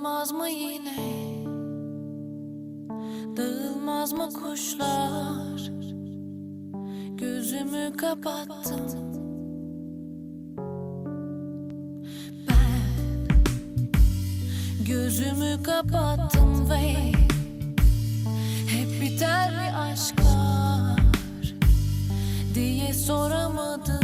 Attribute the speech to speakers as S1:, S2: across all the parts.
S1: Dağılmaz mı yine? Dağılmaz mı kuşlar? Gözümü kapattım. Ben gözümü kapattım ve hep biter mi aşklar diye soramadım.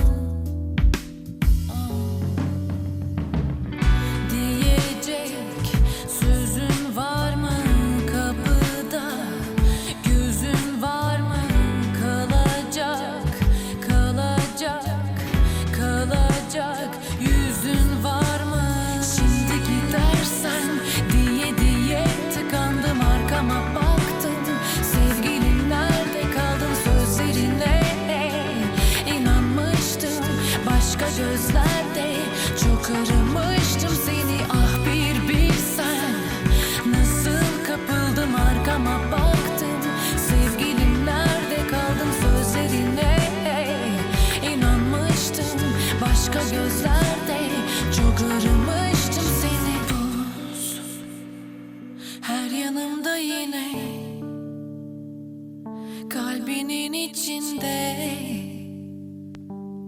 S1: Arkama baktım Sevgilim nerede kaldın sözlerine. İnanmıştım başka gözlerde Çok aramıştım seni buz Her yanımda yine Kalbinin içinde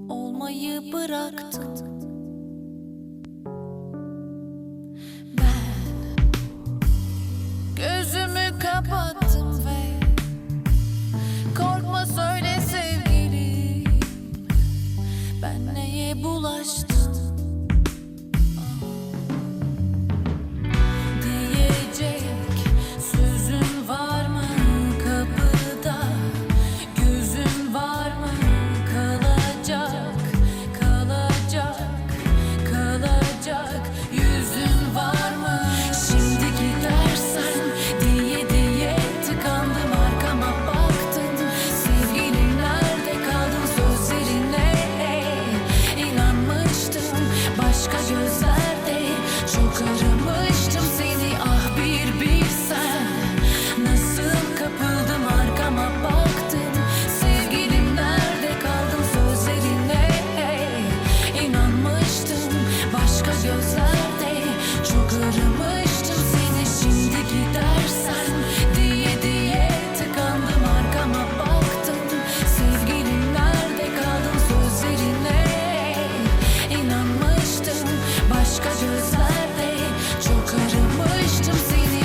S1: Olmayı bıraktım.